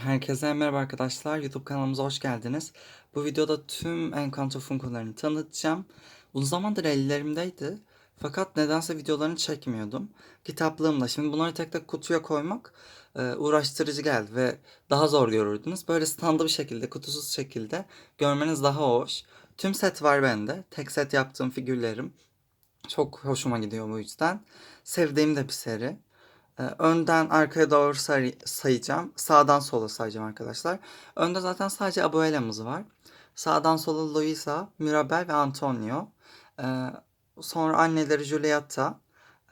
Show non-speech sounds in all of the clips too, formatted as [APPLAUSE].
Herkese merhaba arkadaşlar. YouTube kanalımıza hoş geldiniz. Bu videoda tüm Encanto Funko'larını tanıtacağım. Uzun zamandır ellerimdeydi. Fakat nedense videolarını çekmiyordum. Kitaplığımda. Şimdi bunları tek tek kutuya koymak e, uğraştırıcı geldi ve daha zor görürdünüz. Böyle standı bir şekilde, kutusuz şekilde görmeniz daha hoş. Tüm set var bende. Tek set yaptığım figürlerim. Çok hoşuma gidiyor bu yüzden. Sevdiğim de bir seri. Ee, Önden arkaya doğru say- sayacağım. Sağdan sola sayacağım arkadaşlar. Önde zaten sadece Abuela'mız var. Sağdan sola Luisa, Mirabel ve Antonio. Ee, sonra anneleri Giulietta,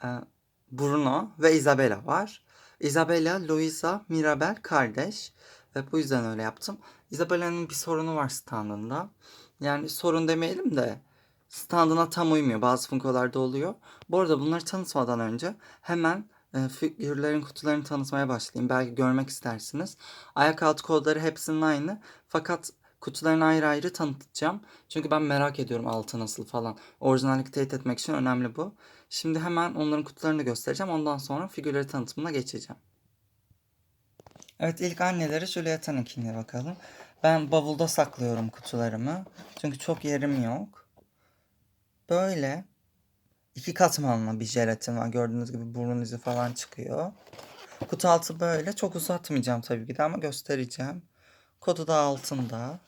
e, Bruno ve Isabella var. Isabella, Luisa, Mirabel kardeş. Ve bu yüzden öyle yaptım. Isabella'nın bir sorunu var standında. Yani sorun demeyelim de standına tam uymuyor. Bazı funkolarda oluyor. Bu arada bunları tanıtmadan önce hemen figürlerin kutularını tanıtmaya başlayayım. Belki görmek istersiniz. Ayak altı kodları hepsinin aynı. Fakat kutularını ayrı ayrı tanıtacağım. Çünkü ben merak ediyorum altı nasıl falan. Orijinallik teyit etmek için önemli bu. Şimdi hemen onların kutularını göstereceğim. Ondan sonra figürleri tanıtımına geçeceğim. Evet ilk anneleri Julieta'nınkine bakalım. Ben bavulda saklıyorum kutularımı. Çünkü çok yerim yok. Böyle iki katmanlı bir jelatin var. Gördüğünüz gibi burun izi falan çıkıyor. Kutu altı böyle. Çok uzatmayacağım tabii ki de ama göstereceğim. Kodu da altında.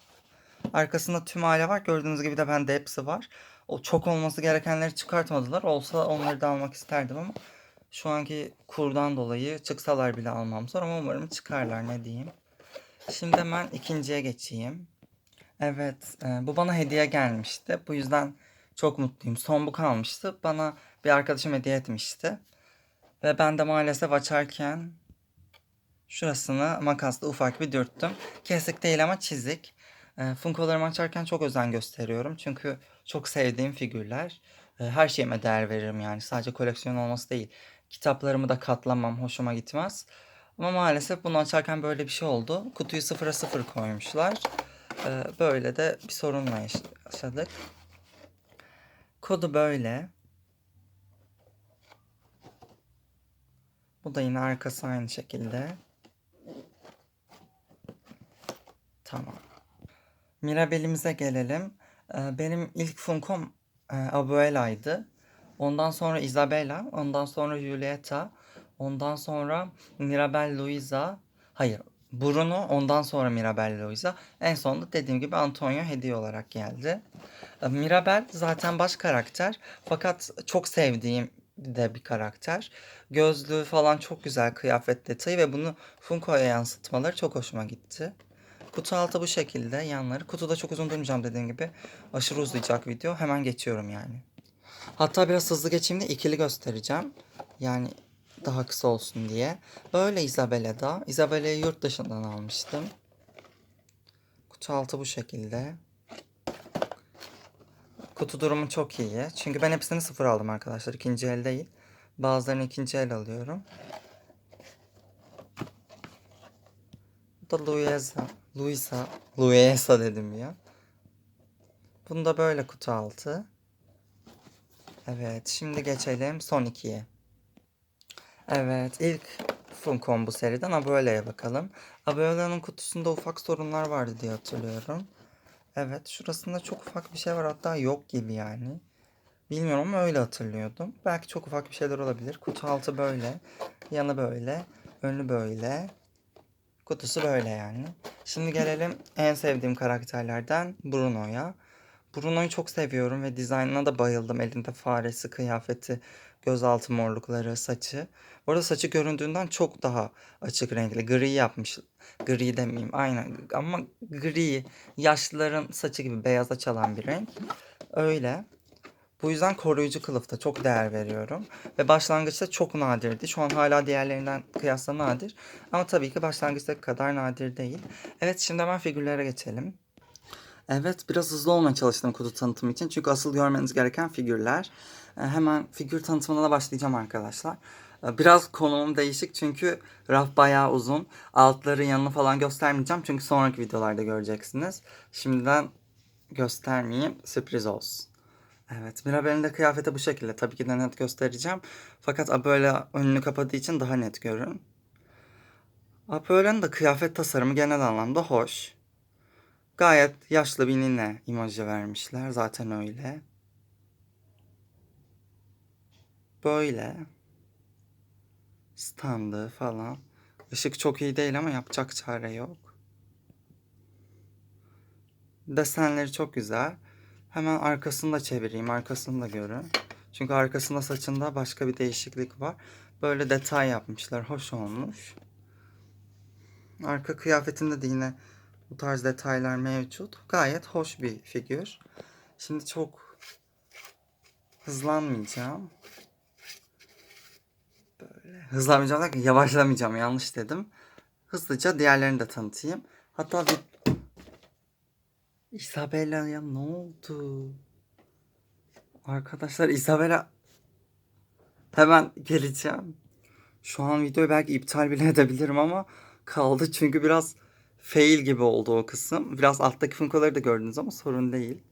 Arkasında tüm aile var. Gördüğünüz gibi de bende hepsi var. O çok olması gerekenleri çıkartmadılar. Olsa onları da almak isterdim ama şu anki kurdan dolayı çıksalar bile almam zor ama umarım çıkarlar ne diyeyim. Şimdi hemen ikinciye geçeyim. Evet, e, bu bana hediye gelmişti. Bu yüzden çok mutluyum. Son bu kalmıştı. Bana bir arkadaşım hediye etmişti. Ve ben de maalesef açarken şurasını makasla ufak bir dürttüm. Kesik değil ama çizik. E, Funkolarımı açarken çok özen gösteriyorum. Çünkü çok sevdiğim figürler. E, her şeyime değer veririm yani. Sadece koleksiyon olması değil. Kitaplarımı da katlamam. Hoşuma gitmez. Ama maalesef bunu açarken böyle bir şey oldu. Kutuyu sıfıra sıfır koymuşlar. E, böyle de bir sorunla yaş- yaşadık. Kodu böyle. Bu da yine arkası aynı şekilde. Tamam. Mirabel'imize gelelim. Ee, Benim ilk Funkom e, Abuela'ydı. Ondan sonra Isabella, ondan sonra Julieta, ondan sonra Mirabel Luisa. Hayır, Bruno, ondan sonra Mirabel Luisa. En sonunda dediğim gibi Antonio hediye olarak geldi. E, Mirabel zaten baş karakter fakat çok sevdiğim de bir karakter. Gözlüğü falan çok güzel kıyafet detayı ve bunu Funko'ya yansıtmaları çok hoşuma gitti. Kutu altı bu şekilde yanları. Kutuda çok uzun durmayacağım dediğim gibi. Aşırı uzayacak video. Hemen geçiyorum yani. Hatta biraz hızlı geçeyim de ikili göstereceğim. Yani daha kısa olsun diye. Böyle Isabella'da. Isabella'yı yurt dışından almıştım. Kutu altı bu şekilde. Kutu durumu çok iyi. Çünkü ben hepsini sıfır aldım arkadaşlar. İkinci el değil. Bazılarını ikinci el alıyorum. Bu da Luisa. Luisa. Luisa dedim ya. Bunu da böyle kutu altı. Evet. Şimdi geçelim son ikiye. Evet. ilk Funcom bu seriden Abuela'ya bakalım. Abuela'nın kutusunda ufak sorunlar vardı diye hatırlıyorum. Evet. Şurasında çok ufak bir şey var. Hatta yok gibi yani. Bilmiyorum ama öyle hatırlıyordum. Belki çok ufak bir şeyler olabilir. Kutu altı böyle. Yanı böyle. Önü böyle. Kutusu böyle yani. Şimdi gelelim en sevdiğim karakterlerden Bruno'ya. Bruno'yu çok seviyorum ve dizaynına da bayıldım. Elinde faresi, kıyafeti, gözaltı morlukları, saçı. Bu arada saçı göründüğünden çok daha açık renkli. Gri yapmış. Gri demeyeyim aynen ama gri. Yaşlıların saçı gibi beyaza çalan bir renk. Öyle. Bu yüzden koruyucu kılıfta çok değer veriyorum. Ve başlangıçta çok nadirdi. Şu an hala diğerlerinden kıyasla nadir. Ama tabii ki başlangıçtaki kadar nadir değil. Evet şimdi hemen figürlere geçelim. Evet biraz hızlı olmaya çalıştım kutu tanıtımı için. Çünkü asıl görmeniz gereken figürler. Ee, Hemen figür tanıtımına başlayacağım arkadaşlar. Ee, Biraz konumum değişik çünkü raf bayağı uzun. Altları yanını falan göstermeyeceğim. Çünkü sonraki videolarda göreceksiniz. Şimdiden göstermeyeyim. Sürpriz olsun. Evet, Mirabel'in de kıyafeti bu şekilde. Tabii ki de net göstereceğim. Fakat böyle önünü kapadığı için daha net görün. Apollon'un da kıyafet tasarımı genel anlamda hoş. Gayet yaşlı bir nine imajı vermişler. Zaten öyle. Böyle. Standı falan. Işık çok iyi değil ama yapacak çare yok. Desenleri çok güzel. Hemen arkasını da çevireyim. Arkasını da görün. Çünkü arkasında saçında başka bir değişiklik var. Böyle detay yapmışlar. Hoş olmuş. Arka kıyafetinde de yine bu tarz detaylar mevcut. Gayet hoş bir figür. Şimdi çok hızlanmayacağım. Hızlanmayacağım derken yavaşlamayacağım. Yanlış dedim. Hızlıca diğerlerini de tanıtayım. Hatta bir Isabella'ya ne oldu? Arkadaşlar Isabella hemen geleceğim. Şu an videoyu belki iptal bile edebilirim ama kaldı çünkü biraz fail gibi oldu o kısım. Biraz alttaki funkoları da gördünüz ama sorun değil.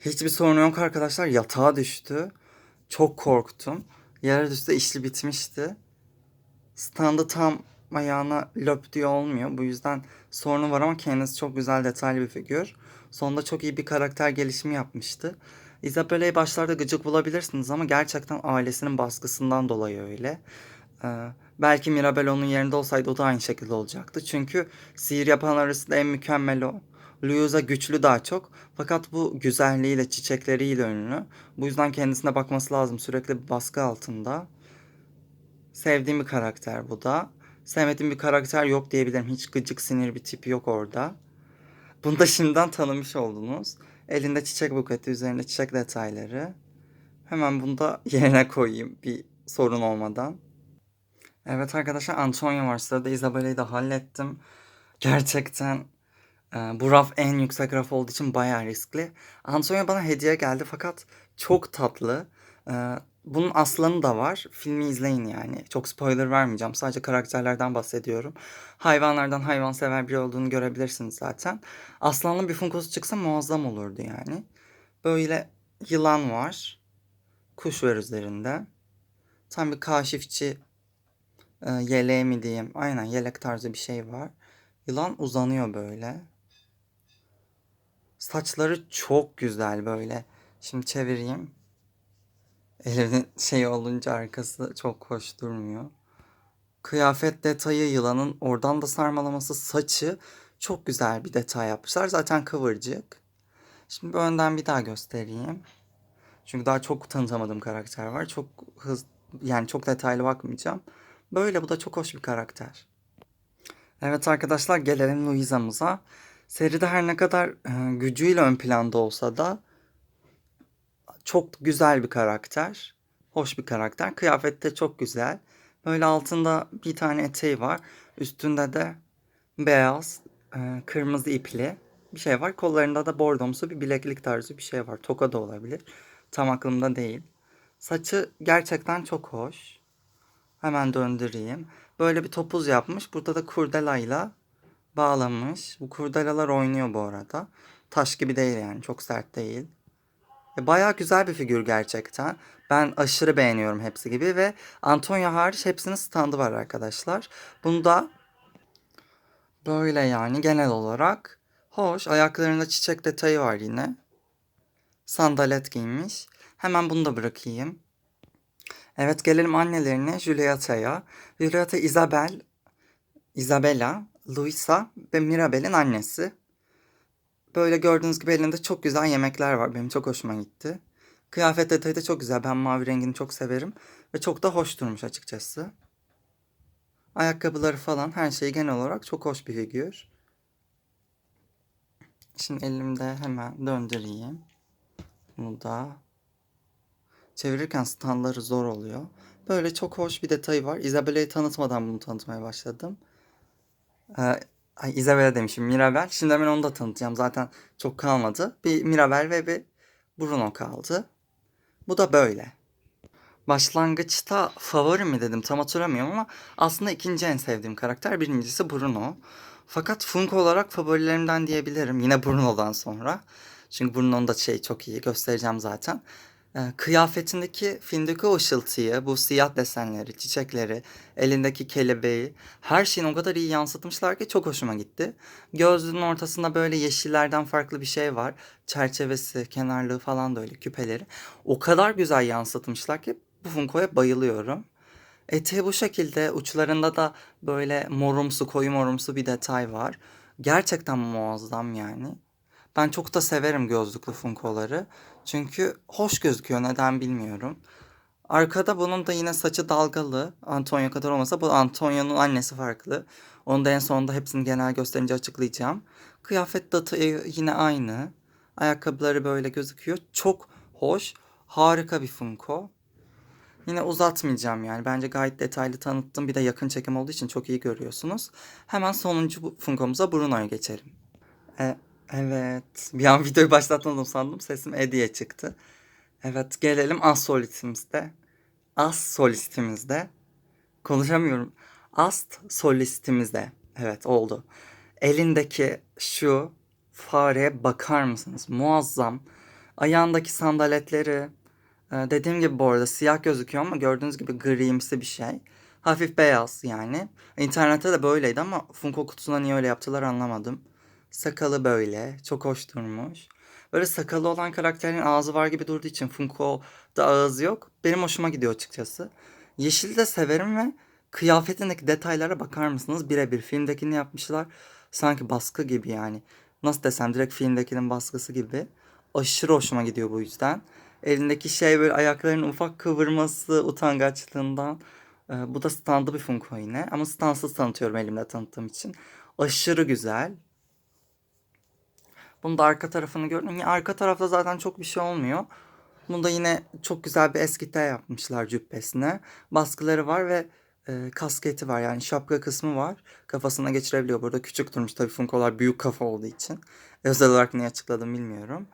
Hiçbir sorun yok arkadaşlar. Yatağa düştü. Çok korktum. Yere düştü işli bitmişti. Standı tam ayağına löp diye olmuyor. Bu yüzden sorunu var ama kendisi çok güzel detaylı bir figür. Sonunda çok iyi bir karakter gelişimi yapmıştı. Isabella'yı başlarda gıcık bulabilirsiniz ama gerçekten ailesinin baskısından dolayı öyle. Ee, belki Mirabel onun yerinde olsaydı o da aynı şekilde olacaktı. Çünkü sihir yapan arasında en mükemmel o. Luisa güçlü daha çok. Fakat bu güzelliğiyle, çiçekleriyle ünlü. Bu yüzden kendisine bakması lazım. Sürekli baskı altında. Sevdiğim bir karakter bu da. Sevmediğim bir karakter yok diyebilirim. Hiç gıcık sinir bir tipi yok orada. Bunu da şimdiden tanımış oldunuz. Elinde çiçek buketi, üzerinde çiçek detayları. Hemen bunu da [LAUGHS] yerine koyayım bir sorun olmadan. Evet arkadaşlar Antonio var sırada. Isabella'yı da hallettim. Gerçekten bu raf en yüksek raf olduğu için bayağı riskli. Antonio bana hediye geldi fakat çok tatlı. E, bunun aslanı da var. Filmi izleyin yani. Çok spoiler vermeyeceğim. Sadece karakterlerden bahsediyorum. Hayvanlardan hayvansever biri olduğunu görebilirsiniz zaten. Aslanlı bir funkosu çıksa muazzam olurdu yani. Böyle yılan var. Kuş var üzerinde. Tam bir kaşifçi e, yeleği mi diyeyim. Aynen yelek tarzı bir şey var. Yılan uzanıyor böyle. Saçları çok güzel böyle. Şimdi çevireyim. Elimin şey olunca arkası çok hoş durmuyor. Kıyafet detayı yılanın oradan da sarmalaması saçı çok güzel bir detay yapmışlar. Zaten kıvırcık. Şimdi bir önden bir daha göstereyim. Çünkü daha çok tanıtamadığım karakter var. Çok hız yani çok detaylı bakmayacağım. Böyle bu da çok hoş bir karakter. Evet arkadaşlar gelelim Luisa'mıza. Seride her ne kadar e, gücüyle ön planda olsa da çok güzel bir karakter. Hoş bir karakter. Kıyafet de çok güzel. Böyle altında bir tane eteği var. Üstünde de beyaz, e, kırmızı ipli bir şey var. Kollarında da bordomsu bir bileklik tarzı bir şey var. Toka da olabilir. Tam aklımda değil. Saçı gerçekten çok hoş. Hemen döndüreyim. Böyle bir topuz yapmış. Burada da kurdelayla bağlamış. Bu kurdelalar oynuyor bu arada. Taş gibi değil yani. Çok sert değil. E, Bayağı güzel bir figür gerçekten. Ben aşırı beğeniyorum hepsi gibi ve Antonia hariç hepsinin standı var arkadaşlar. Bunda böyle yani genel olarak hoş. Ayaklarında çiçek detayı var yine. Sandalet giymiş. Hemen bunu da bırakayım. Evet gelelim annelerine Julieta'ya. Julieta Isabel, Isabella, Luisa ve Mirabel'in annesi. Böyle gördüğünüz gibi elinde çok güzel yemekler var. Benim çok hoşuma gitti. Kıyafet detayı da çok güzel. Ben mavi rengini çok severim. Ve çok da hoş durmuş açıkçası. Ayakkabıları falan her şey genel olarak çok hoş bir figür. Şimdi elimde hemen döndüreyim. Bunu da çevirirken standları zor oluyor. Böyle çok hoş bir detayı var. Isabella'yı tanıtmadan bunu tanıtmaya başladım. Ee, ay Isabella demişim Mirabel. Şimdi hemen onu da tanıtacağım. Zaten çok kalmadı. Bir Mirabel ve bir Bruno kaldı. Bu da böyle. Başlangıçta favori mi dedim tam hatırlamıyorum ama aslında ikinci en sevdiğim karakter. Birincisi Bruno. Fakat Funko olarak favorilerimden diyebilirim. Yine Bruno'dan sonra. Çünkü Bruno'nun da şey çok iyi göstereceğim zaten. Ee, kıyafetindeki filmdeki o ışıltıyı, bu siyah desenleri, çiçekleri, elindeki kelebeği, her şeyini o kadar iyi yansıtmışlar ki çok hoşuma gitti. Gözlüğünün ortasında böyle yeşillerden farklı bir şey var. Çerçevesi, kenarlığı falan da öyle, küpeleri. O kadar güzel yansıtmışlar ki bu Funko'ya bayılıyorum. Eteği bu şekilde, uçlarında da böyle morumsu, koyu morumsu bir detay var. Gerçekten muazzam yani. Ben çok da severim gözlüklü Funko'ları. Çünkü hoş gözüküyor neden bilmiyorum. Arkada bunun da yine saçı dalgalı. Antonio kadar olmasa bu Antonio'nun annesi farklı. Onu da en sonunda hepsini genel gösterince açıklayacağım. Kıyafet detayı yine aynı. Ayakkabıları böyle gözüküyor. Çok hoş. Harika bir Funko. Yine uzatmayacağım yani. Bence gayet detaylı tanıttım. Bir de yakın çekim olduğu için çok iyi görüyorsunuz. Hemen sonuncu Funko'muza Bruno'ya geçelim. E, evet. Bir an videoyu başlatmadım sandım. Sesim Eddie'ye çıktı. Evet gelelim as solistimizde. As solistimizde. Konuşamıyorum. Ast solistimizde. Evet oldu. Elindeki şu fareye bakar mısınız? Muazzam. Ayağındaki sandaletleri. Ee, dediğim gibi bu arada siyah gözüküyor ama gördüğünüz gibi grimsi bir şey. Hafif beyaz yani. İnternette de böyleydi ama Funko kutusuna niye öyle yaptılar anlamadım. Sakalı böyle. Çok hoş durmuş. Böyle sakalı olan karakterin ağzı var gibi durduğu için Funko'da ağız yok. Benim hoşuma gidiyor açıkçası. Yeşili de severim ve kıyafetindeki detaylara bakar mısınız? Birebir filmdekini yapmışlar. Sanki baskı gibi yani. Nasıl desem direkt filmdekinin baskısı gibi. Aşırı hoşuma gidiyor bu yüzden. Elindeki şey böyle ayaklarının ufak kıvırması utangaçlığından. Ee, bu da standı bir Funko yine. Ama standsız tanıtıyorum elimle tanıttığım için. Aşırı güzel. Bunu da arka tarafını gördüm. Ya arka tarafta zaten çok bir şey olmuyor. Bunda yine çok güzel bir eskite yapmışlar cübbesine. Baskıları var ve e, kasketi var yani şapka kısmı var. Kafasına geçirebiliyor. Burada küçük durmuş tabii Funko'lar büyük kafa olduğu için. Özel olarak niye açıkladım bilmiyorum.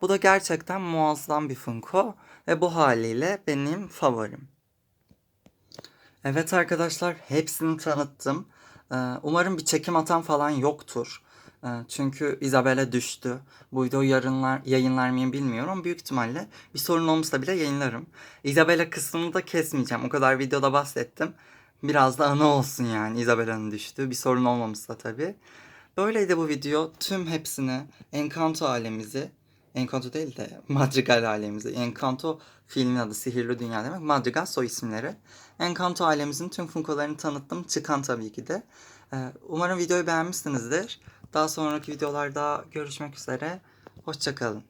Bu da gerçekten muazzam bir Funko ve bu haliyle benim favorim. Evet arkadaşlar hepsini tanıttım. Ee, Umarım bir çekim atan falan yoktur. Ee, Çünkü Isabel'e düştü. Bu videoyu yarınlar, yayınlar mıyım bilmiyorum. Büyük ihtimalle bir sorun olmuşsa bile yayınlarım. Isabel'e kısmını da kesmeyeceğim. O kadar videoda bahsettim. Biraz da anı olsun yani Isabel'in düştü. Bir sorun olmamışsa tabii. Böyleydi bu video. Tüm hepsini Encanto alemizi Encanto değil de Madrigal alemimizi. Encanto filmin adı Sihirli Dünya demek. Madrigal soy isimleri. Encanto ailemizin tüm Funko'larını tanıttım. Çıkan tabii ki de. Ee, Umarım videoyu beğenmişsinizdir. Daha sonraki videolarda görüşmek üzere. Hoşçakalın.